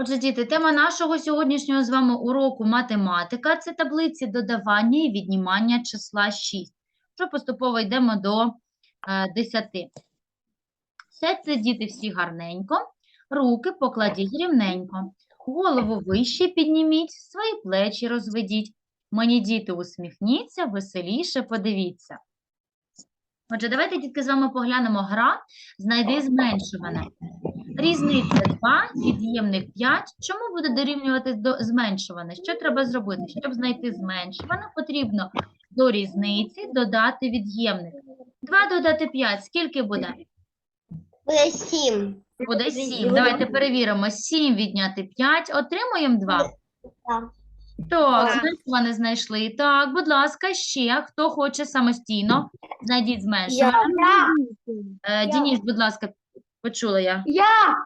Отже, діти, тема нашого сьогоднішнього з вами уроку математика це таблиці додавання і віднімання числа 6. Що поступово йдемо до е, 10. Все це діти всі гарненько. Руки покладіть рівненько. Голову вище підніміть, свої плечі розведіть. Мені діти усміхніться, веселіше подивіться. Отже, давайте, дітки, з вами поглянемо гра «Знайди зменшуване». Різниця 2, від'ємник 5. Чому буде дорівнювати до зменшуване? Що треба зробити? Щоб знайти зменшуване, потрібно до різниці додати від'ємник. 2 додати 5, скільки буде? Буде сім. Буде 7. Давайте перевіримо. 7 відняти 5. Отримуємо 2. Так. Так, зменшуване знайшли. Так, будь ласка, ще. Хто хоче самостійно, знайдіть зменшуване. Е, Я. Дініс, будь ласка, почула я. Я.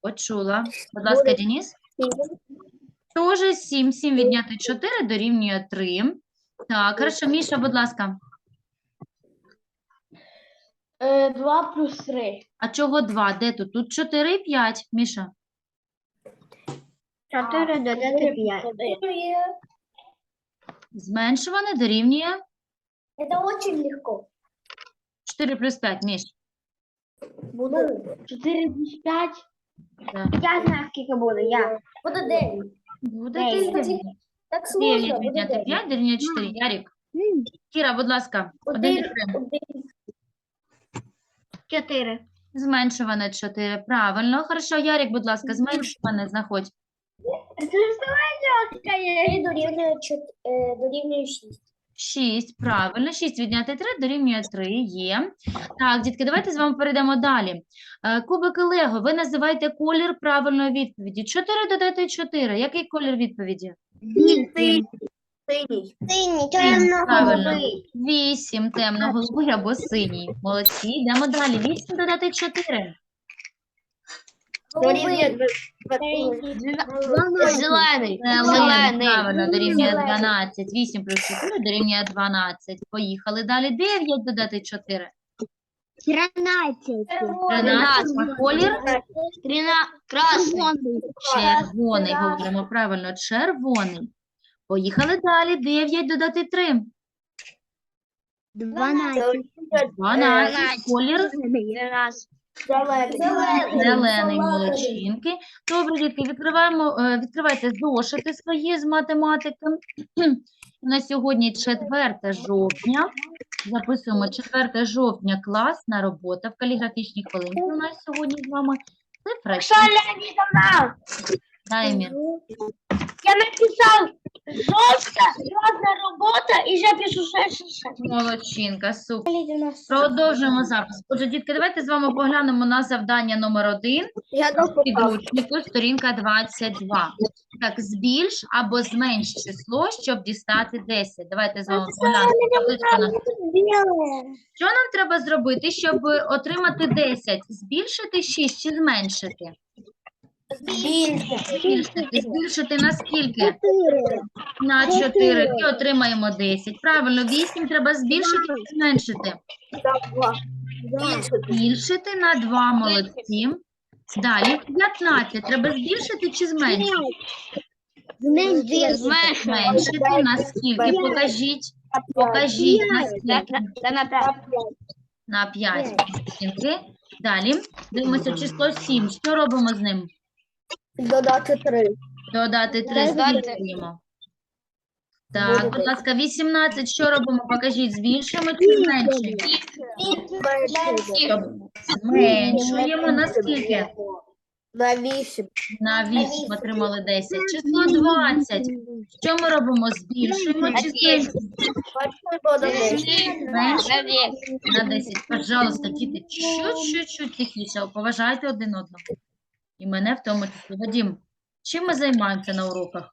Почула. Будь ласка, Дініс. Тоже 7. 7 відняти 4 дорівнює 3. Так, хорошо. Міша, будь ласка. Е, Два плюс три. А чого 2? Де тут? Тут 4 і 5, Міша. Чотири додати п'ять. Зменшуване дорівнює Это очень легко. 4 плюс 5, Міш. Буде. Плюс п'ять. Так. Я знаю, скільки буде. Я. Буде дев'ять. Буде Дев'ять. 9. Так 9 відняти 5 дорівнює 4. Ярік. Кіра, будь ласка. 1 і 3. Чотири. Зменшуване 4. Правильно. Хорошо, Ярік, будь ласка, зменшуване знаходь. Три дорівнює чот- е, дорівнює шість. 6, правильно. 6 відняти 3 дорівнює 3. Є. Так, дітки, давайте з вами перейдемо далі. Е, Кубики Лего, ви називаєте колір правильної відповіді. 4 додати 4. Який колір відповіді? Синій. Синій. Синій. правильно. 8, темно-голубий або синій. Молодці. Йдемо далі. 8 додати 4. Дорівнює Зелений. Зелений, правильно, дорівнює 12. 8 плюс 4 дорівнює 12. Поїхали далі. 9 додати 4. Тринадцять. 13. А колір? Красний. Червоний, говоримо правильно, червоний. Поїхали далі. 9 додати 3. Дванадцять. 12. Колір зелений, молодчинки. Добре, дітки, відкриваємо, е, відкривайте зошити свої з математики. На сьогодні 4 жовтня. Записуємо 4 жовтня класна робота в каліграфічній хвилинці. У нас сьогодні з вами цифра 6. Таймер. Я жестко, разная работа, и я пишу 6 Молодчинка, супер. Продовжуємо запис. Отже, дітки, давайте з вами поглянемо на завдання номер один Я підручнику, сторінка 22. Так, збільш або зменш число, щоб дістати 10. Давайте з вами поглянемо. Табличка на- Що нам треба зробити, щоб отримати 10? Збільшити 6 чи зменшити? Збільшити. Збільшити на скільки? На 4. І отримаємо 10. Правильно, 8 треба збільшити чи зменшити? Збільшити на 2, молодці. Далі 15. Треба збільшити чи зменшити? Зменшити на скільки? Покажіть. Покажіть на скільки? На 5. Далі дивимося число 7. Що робимо з ним? Додати три. Додати 3 Додати. збільшуємо. Так, будь ласка, 18. Що робимо? Покажіть, збільшуємо чи зменшуємо? Зменшуємо на скільки? На вісім. На 8 отримали 10. Число 20. Що ми робимо? Збільшуємо чи зменшуємо? Зменшуємо на 10. Пожалуйста, діти, чуть-чуть тихіше. Поважайте один одного. І мене в тому числі. Вадим, чим ми займаємося на уроках?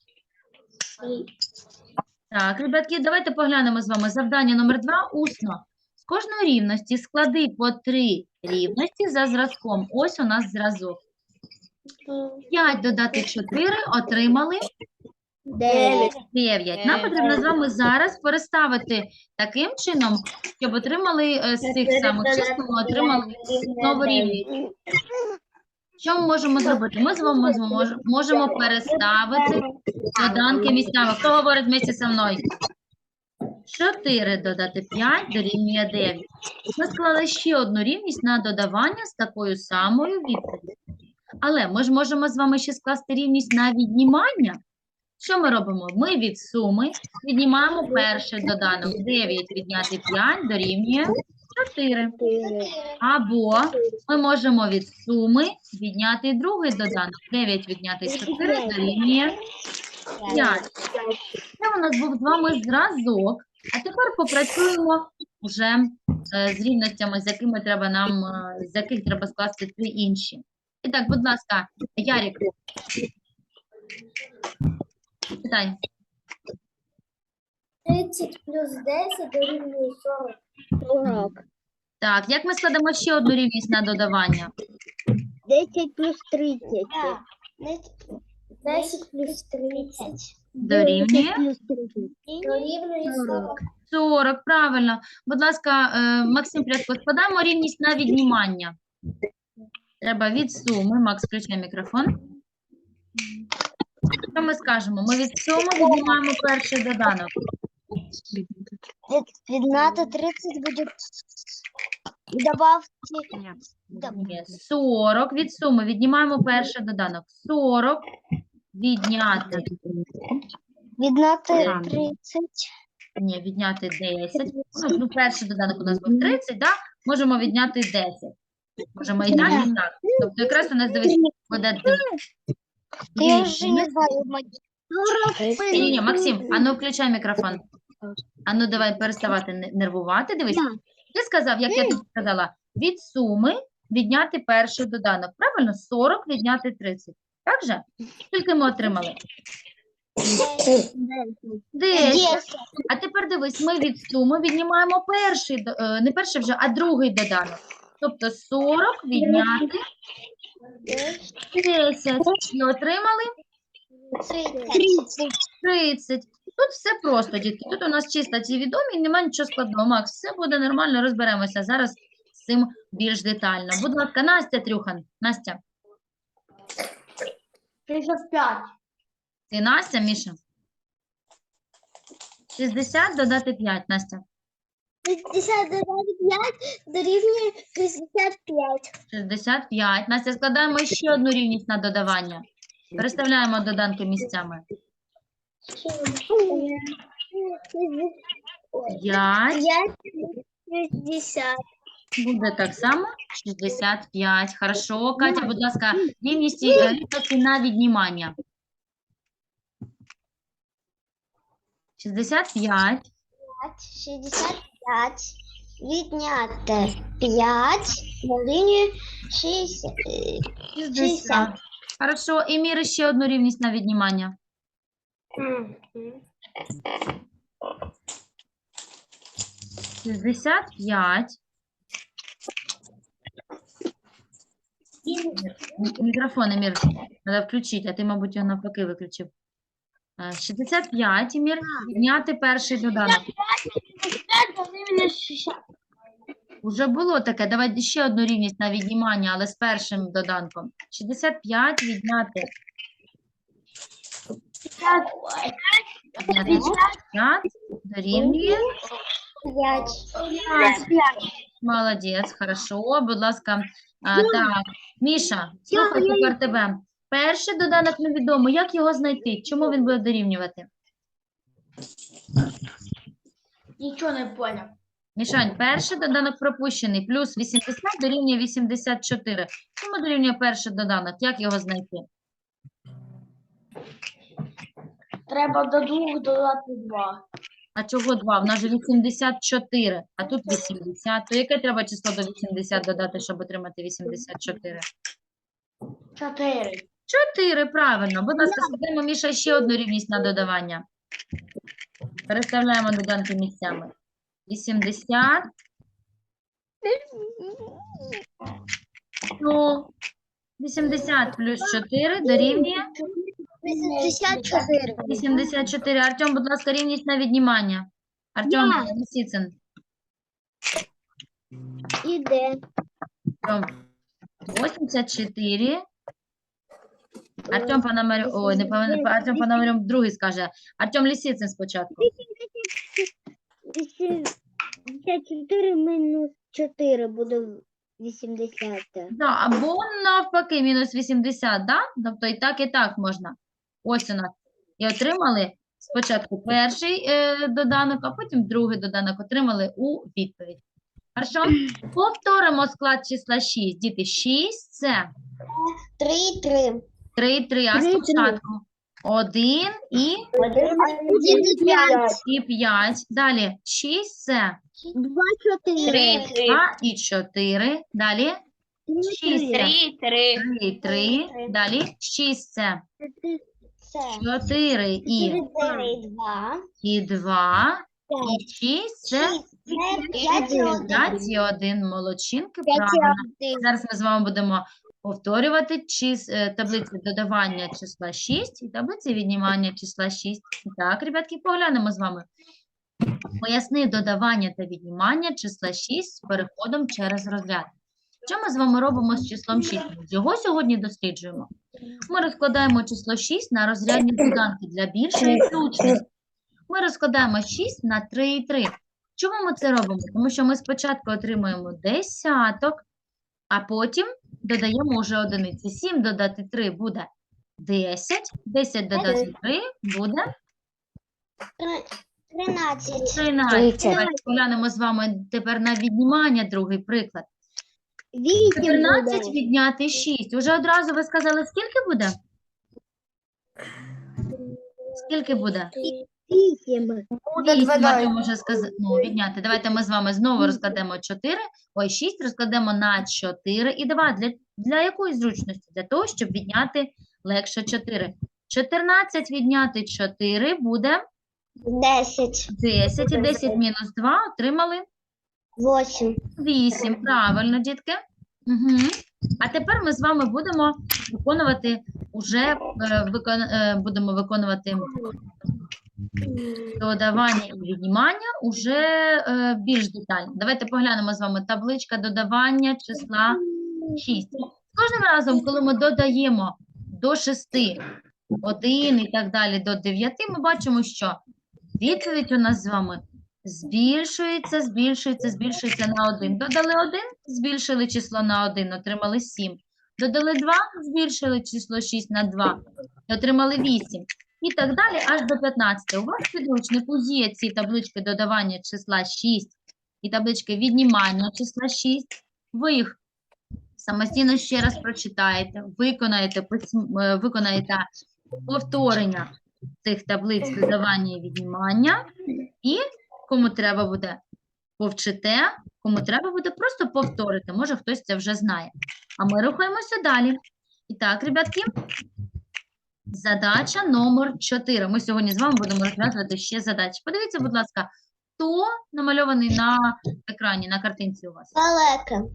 Так, ребятки, давайте поглянемо з вами завдання номер 2 усно. З кожної рівності склади по три рівності за зразком. Ось у нас зразок. 5 додати 4 отримали Дев'ять. 9. Нам потрібно з вами зараз переставити таким чином, щоб отримали е, з цих самих чисел, ми отримали нову рівність. Що ми можемо зробити? Ми з вами змож- можемо переставити доданки місцями. Хто говорить вместе зі мною? 4 додати 5 дорівнює 9. Ми склали ще одну рівність на додавання з такою самою відповіддю. Але ми ж можемо з вами ще скласти рівність на віднімання. Що ми робимо? Ми від суми віднімаємо перший доданок. 9 відняти 5 дорівнює 4. Або ми можемо від суми відняти другий доданок. 9 відняти 4 дорівнює 5. Це у нас був з вами зразок. А тепер попрацюємо вже е, з рівностями, з якими треба нам, е, з яких треба скласти три інші. І так, будь ласка, Ярік. Питай. 30 плюс 10 дорівнює 40. 40. Так, як ми складемо ще одну рівність на додавання? 10 плюс 30. 10 плюс 30 Дорівнює плюс 30. дорівнює 40. 40, правильно. Будь ласка, е, Максим Прядко, складаємо рівність на віднімання. Треба від суми. Макс, включай мікрофон. Що ми скажемо? Ми від суми віднімаємо перший доданок. Відняти 30 буде. Добавте. Ні, 40 від суми. Віднімаємо перший доданок. 40 відняти. Відняти Ага. 30. Ні, відняти 10. Ну, ну, перший доданок у нас був 30, да? Можемо відняти 10. Можемо і так, і так. Тобто якраз у нас дивись, буде дві. Я дві вже не знаю. Ні, Максим, а ну включай мікрофон. А ну давай переставати нервувати. Дивись, Так. ти сказав, як я тобі сказала, від суми відняти перший доданок. Правильно? 40 відняти 30. Так же? Скільки ми отримали? 10. А тепер дивись, ми від суми віднімаємо перший, е, не перший вже, а другий доданок. Тобто 40 відняти 10. І отримали 30. 30. Тут все просто, дітки. Тут у нас чисто ці відомі, немає нічого складного. Макс, все буде нормально, розберемося зараз з цим більш детально. Будь ласка, Настя Трюхан. Настя, 65. ти Настя, Міша? 60 додати 5, Настя. 60 додати 5 дорівнює 65. 65. Настя, складаємо ще одну рівність на додавання. Переставляємо доданки місцями. 5 60. буде так само. 65. Хорошо. Катя, будь ласка, рівність е, рівності на віднімання. 65 65. Відняти 5 дорівнює 60. 60. Хорошо. І міри ще одну рівність на віднімання. 65. М- Мікрофон, Емір, треба включити, а ти, мабуть, його навпаки виключив. Е, 65, Емір, відняти перший доданок. 5 дорівнює 60. Уже було таке. Давай ще одну рівність на віднімання, але з першим доданком. 65 відняти, відняти 65 дорівнює. 5. Молодець, хорошо. Будь ласка. А, так, Міша, слухай тепер тебе. Перший доданок невідомо. Як його знайти? Чому він буде дорівнювати? Нічого не поняв. Мішань, перший доданок пропущений. Плюс 80 дорівнює 84. Чому дорівнює перший доданок? Як його знайти? Треба до двох додати 2. А чого 2? В нас же 84, а тут 80. То яке треба число до 80 додати, щоб отримати 84? 4. 4, правильно. Будь ласка, складемо, Міша, ще одну рівність на додавання. Переставляємо доданки місцями. 80. Ну, 80 плюс 4 дорівнює 84. 84. Артем, будь ласка, рівність на віднімання. Артем Лисицин. Іде. Артем, 84. Артем Пономарьов, ой, не Пономарьов, Артем Пономарьов другий скаже. Артем Лісицин спочатку. 84 мінус 4 буде 80. Да, або навпаки, мінус 80, да? Тобто і так, і так можна. Ось у нас. І отримали спочатку перший е, доданок, а потім другий доданок отримали у відповідь. Хорошо? Повторимо склад числа 6. Діти, 6 це 3, 3. 3, 3, а Три, три. спочатку 1 і, 1, 5. і 5. Далі 6 це 2, 4. Три, три. 2 і 4. Далі 6 це Три, три. 3, 3. Далі 6 це Це 4 і, 4, 2. і 2. І 6 це 5 і 1. 5 і 1. Молодчинки, 5 правильно. Зараз ми з вами будемо повторювати чис... е, таблиці додавання числа 6 і таблиці віднімання числа 6. Так, ребятки, поглянемо з вами. Поясни додавання та віднімання числа 6 з переходом через розряд. Що ми з вами робимо з числом 6? Його сьогодні досліджуємо. Ми розкладаємо число 6 на розрядні доданки для більшої зручності. Ми розкладаємо 6 на 3 і 3. Чому ми це робимо? Тому що ми спочатку отримуємо десяток, а потім додаємо вже одиниці. 7 додати 3 буде 10, 10 додати 3 буде 13. 13. Давайте поглянемо з вами тепер на віднімання, другий приклад. 8 14 відняти 6. Уже одразу ви сказали, скільки буде? Скільки буде? 8. Вісім, Артем уже сказав, ну, відняти. Давайте ми з вами знову розкладемо 4, ой, 6 розкладемо на 4 і 2. Для, для якої зручності? Для того, щоб відняти легше 4. 14 відняти 4 буде 10. 10, і 10 мінус 2 отримали 8. 8. Правильно, дітки. Угу. А тепер ми з вами будемо виконувати уже е, викон, е, будемо виконувати додавання і віднімання уже е, більш детально. Давайте поглянемо з вами табличка додавання числа 6. Кожним разом, коли ми додаємо до 6, 1 і так далі до 9, ми бачимо, що відповідь у нас з вами збільшується, збільшується, збільшується на 1. Додали 1, збільшили число на 1, отримали 7. Додали 2, збільшили число 6 на 2, отримали 8. І так далі, аж до 15. У вас в підручнику є ці таблички додавання числа 6 і таблички віднімання числа 6. Ви їх самостійно ще раз прочитаєте, виконаєте, е, виконаєте повторення цих таблиць додавання і віднімання. І кому треба буде, повчите, кому треба буде, просто повторити. Може, хтось це вже знає. А ми рухаємося далі. І так, ребятки, задача номер 4. Ми сьогодні з вами будемо розв'язувати ще задачі. Подивіться, будь ласка, хто намальований на екрані, на картинці у вас? Далеко.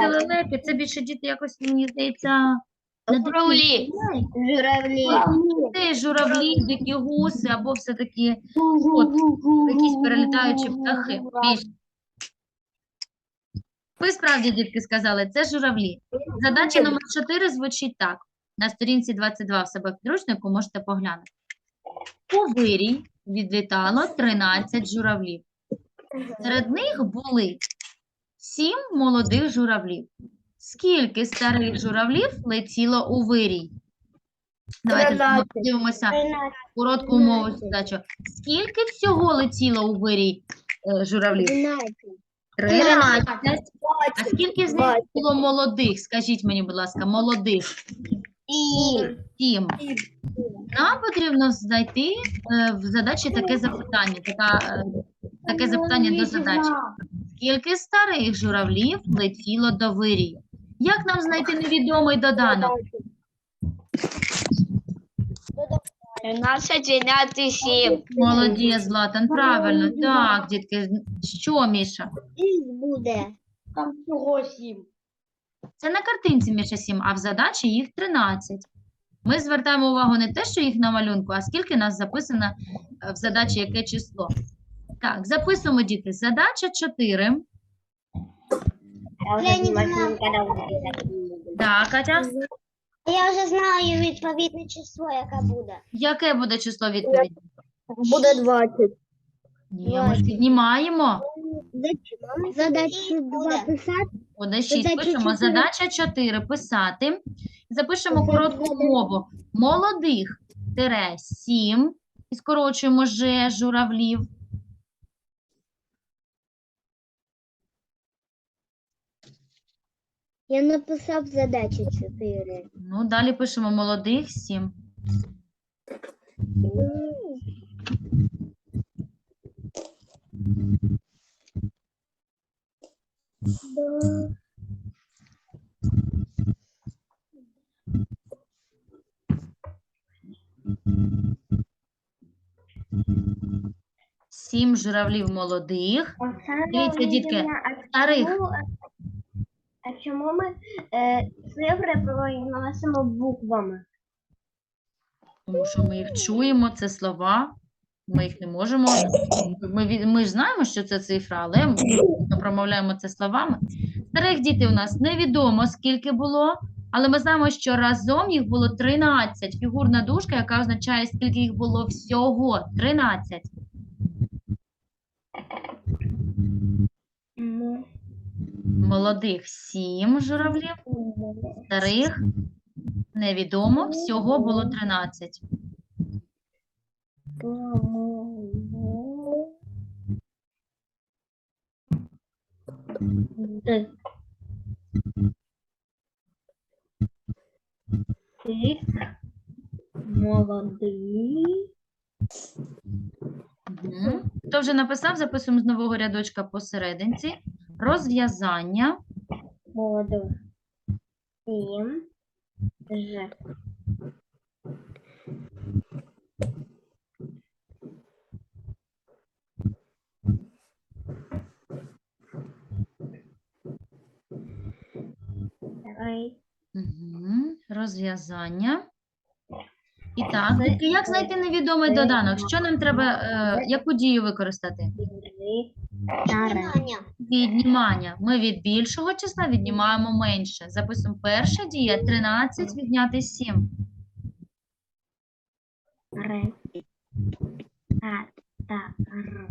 Це лелеки, це більше діти якось, мені здається. Журавлі. Журавлі. Це журавлі, дикі гуси, або все-таки якісь перелітаючі птахи. Більше. Ви справді, дітки, сказали, це журавлі. Задача номер 4 звучить так. На сторінці 22 в себе в підручнику можете поглянути. У вирій відлітало 13 журавлів. Серед них були 7 молодих журавлів. Скільки старих журавлів летіло у вирій? Давайте вами подивимося коротку умову задачу. Скільки всього летіло у вирій е, журавлів? 13. А скільки з них було молодих? Скажіть мені, будь ласка, молодих? Сім. Нам потрібно знайти е, в задачі таке запитання, така, е, таке запитання до задачі. Скільки старих журавлів летіло до вирію? Як нам знайти невідомий доданок? 13 відняти 7. Молодець, Златан, правильно. Так, дітки, що, Міша? буде. Там всього 7. Це на картинці Міша 7, а в задачі їх 13. Ми звертаємо увагу не те, що їх на малюнку, а скільки нас записано е, в задачі яке число. Так, записуємо, діти. Задача 4. Я не так. Так, Катя? Я вже знаю відповідне число, яке буде. Яке буде число відповіді? Буде 20. Ні, ми ж піднімаємо. Задачі два писати. Буде 6. Задача Пишемо задача 4 писати. Запишемо коротку мову. Молодих тире 7. І скорочуємо Ж журавлів. Я написав задачу 4. Ну, далі пишемо молодих 7. Сім журавлів молодих. Дивіться, дітки, старих. А чому ми е, цифри произносимо буквами? Тому що ми їх чуємо, це слова. Ми їх не можемо. Ми, ми ж знаємо, що це цифра, але ми промовляємо це словами. Старих дітей у нас невідомо скільки було, але ми знаємо, що разом їх було 13. Фігурна дужка, яка означає, скільки їх було всього 13. Ну, Молодих 7 журавлів, старих невідомо, всього було 13. Ти молодий. Хто вже написав, записуємо з нового рядочка посерединці. Розв'язання. Молодих. Сім. Ж. Розв'язання. І так, як знайти невідомий доданок? Що нам треба, е, яку дію використати? Віднімання. Віднімання. Ми від більшого числа віднімаємо менше. Записуємо перша дія 13 відняти 7. Р. А. Та. Р.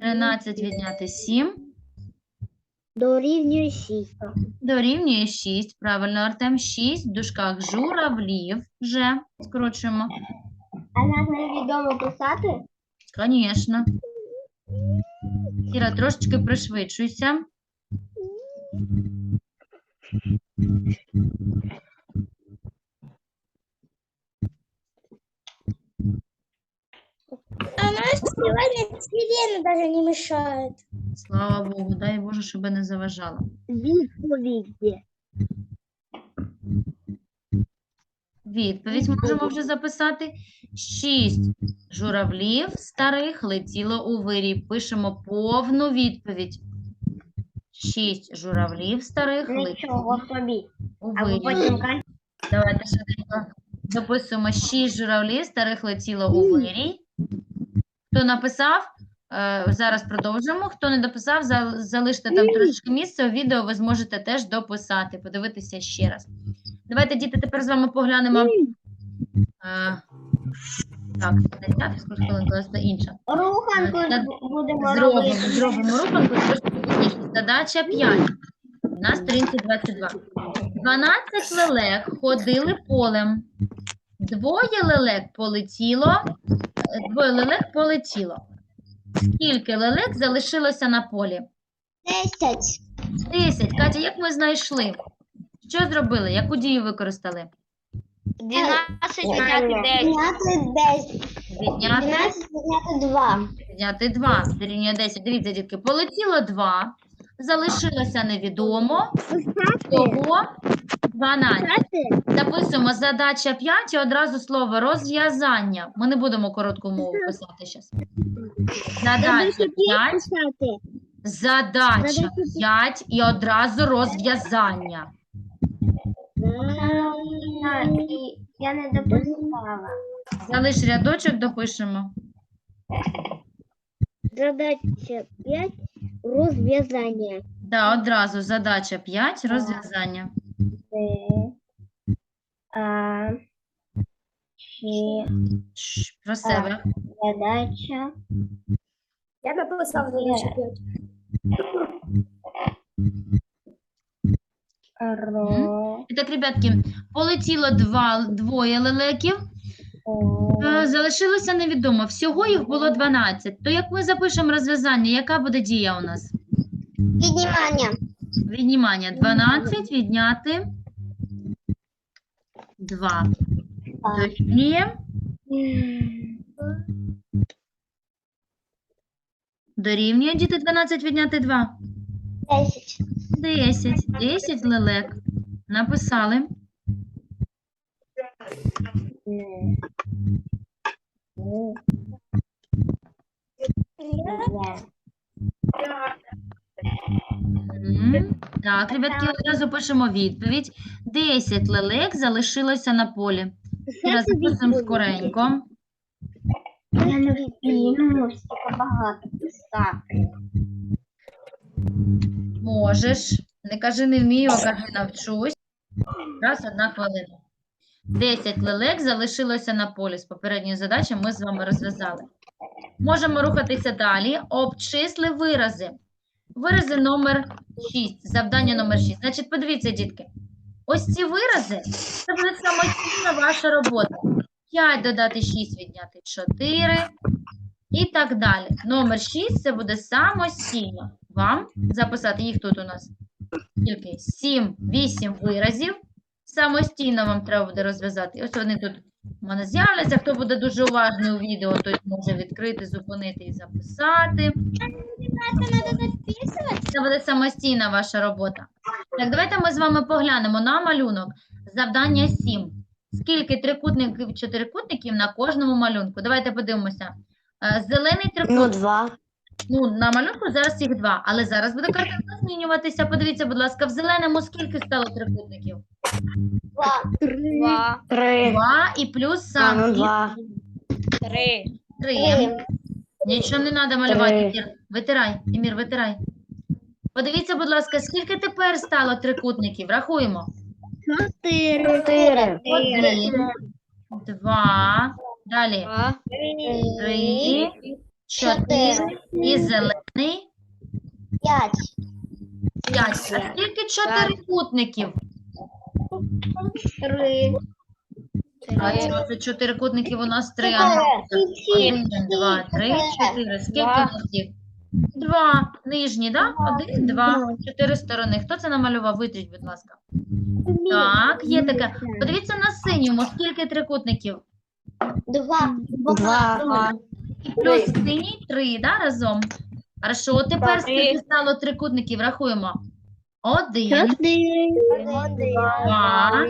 13 відняти 7 Дорівнює 6. дорівнює 6. Правильно, Артем, 6 в дужках журавлів. Вже скорочуємо. А нас невідомо писати? Звісно. Кіра, трошечки пришвидшуйся. А нас сегодня сирена даже не мешает. Слава Богу, дай Боже, щоб не заважала. Відповіді. Відповідь можемо вже записати. Шість журавлів старих летіло у вирій. Пишемо повну відповідь. Шість журавлів старих летіло у вирій. Давайте швиденько дописуємо. Шість журавлів старих летіло у вирій. Хто написав, зараз продовжимо. Хто не дописав, залиште там трошечки місця. У відео ви зможете теж дописати, подивитися ще раз. Давайте, діти, тепер з вами поглянемо. Е, так, це інша. руханку будемо Зробимо, робити. зробимо руханку трошки пізніше. Задача 5 на сторінці 22. 12 лелек ходили полем. Двоє лелек полетіло, е, двоє лелек полетіло. Скільки лелек залишилося на полі? Десять. 10. Катя, як ми знайшли? Що зробили? Яку дію використали? 12 відняти десять. Відняти, 12 відняти два. відняти 2. Дорівнює 10. Дивіться, дітки, полетіло 2. Залишилося невідомо. Того 12. Записуємо задача 5 і одразу слово розв'язання. Ми не будемо коротку мову писати зараз. Задача 5, задача 5 і одразу розв'язання. Я не дописала. Залиш рядочок, допишемо. Задача 5. Розв'язання. Да, одразу задача 5, розв'язання. А. Шш, Про себе. задача. Я написав задачу 5. Ро. І так, ребятки, полетіло два, двоє лелеків, е, залишилося невідомо. Всього їх було 12. То як ми запишемо розв'язання, яка буде дія у нас? Віднімання. Віднімання 12, відняти 2. Дорівнює, дорівнює, діти, 12 відняти 2. Десять. 10. 10 лелек. Написали. Так, ребятки, одразу пишемо відповідь. 10 лелек залишилося на полі. Зараз записуємо скоренько. Можеш. Не кажи не вмію, а кажи навчусь. Раз, одна хвилина. 10 лелек залишилося на полі. З попередньої задачі ми з вами розв'язали. Можемо рухатися далі. Обчисли вирази. Вирази номер 6. Завдання номер 6. Значить, подивіться, дітки. Ось ці вирази це буде самостійна ваша робота. 5 додати 6 відняти 4 і так далі. Номер 6 це буде самостійно. Вам записати їх тут у нас тільки 7-8 виразів. Самостійно вам треба буде розв'язати. Ось вони тут у мене з'являться. Хто буде дуже уважний у відео, той може відкрити, зупинити і записати. Це буде самостійна ваша робота. Так, давайте ми з вами поглянемо на малюнок. Завдання 7. Скільки трикутників, чотирикутників на кожному малюнку? Давайте подивимося. Е, Зелений трикутник. Ну, два. Ну, на малюнку зараз їх два, але зараз буде картинка змінюватися. Подивіться, будь ласка, в зеленому скільки стало трикутників? Два. Три. Два і плюс сам ну, два. Три. три. Нічого не треба малювати, Три. Імір. Витирай, Імір, витирай. Подивіться, будь ласка, скільки тепер стало трикутників? Рахуємо. Чотири. Чотири. Один, два, далі три, чотири і зелений П'ять. п'ять. А скільки чотирикутників? Три. А чого це чотирикутників у нас три, а не Один, два, три, чотири. Скільки у Два. нас їх? Два. Нижні, так? Один, два, чотири сторони. Хто це намалював? Витріть, будь ласка. Так, є таке. Подивіться на синьому, скільки трикутників? Два. Два. І плюс синій три, да, разом? Хорошо, тепер скільки стало трикутників? Рахуємо. Один, два.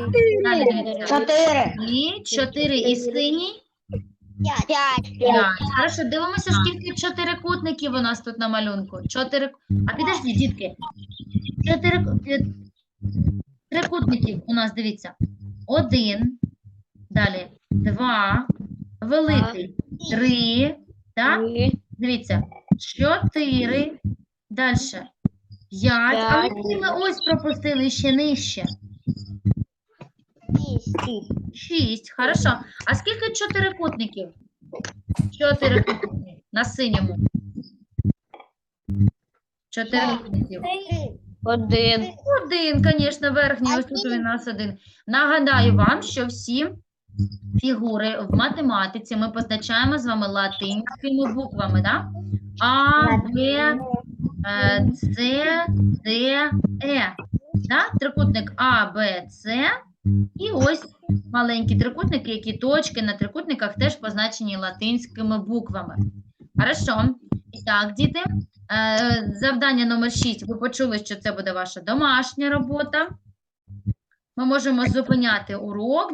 Чотири. І чотири і синій. П'ять. П'ять. Хорошо, дивимося, скільки чотирикутників у нас тут на малюнку. Чотири. А підожди, дітки. Чотири трикутників у нас, дивіться. Один. Далі. Два. Великий. Три. Так? Дивіться. Чотири. Далі. П'ять. А ми з ось пропустили ще нижче. Шість. Хорошо. А скільки чотирикутників? Чотирикутників. На синьому. Чотирикутників. Один. Один, звісно, верхній. Ось тут у нас один. Нагадаю вам, що всі фігури в математиці ми позначаємо з вами латинськими буквами, да? А, Б, С, Д, Е. Да? Трикутник А, Б, С. І ось маленькі трикутники, які точки на трикутниках теж позначені латинськими буквами. Хорошо. І так, діти, е, завдання номер 6. Ви почули, що це буде ваша домашня робота. Ми можемо зупиняти урок.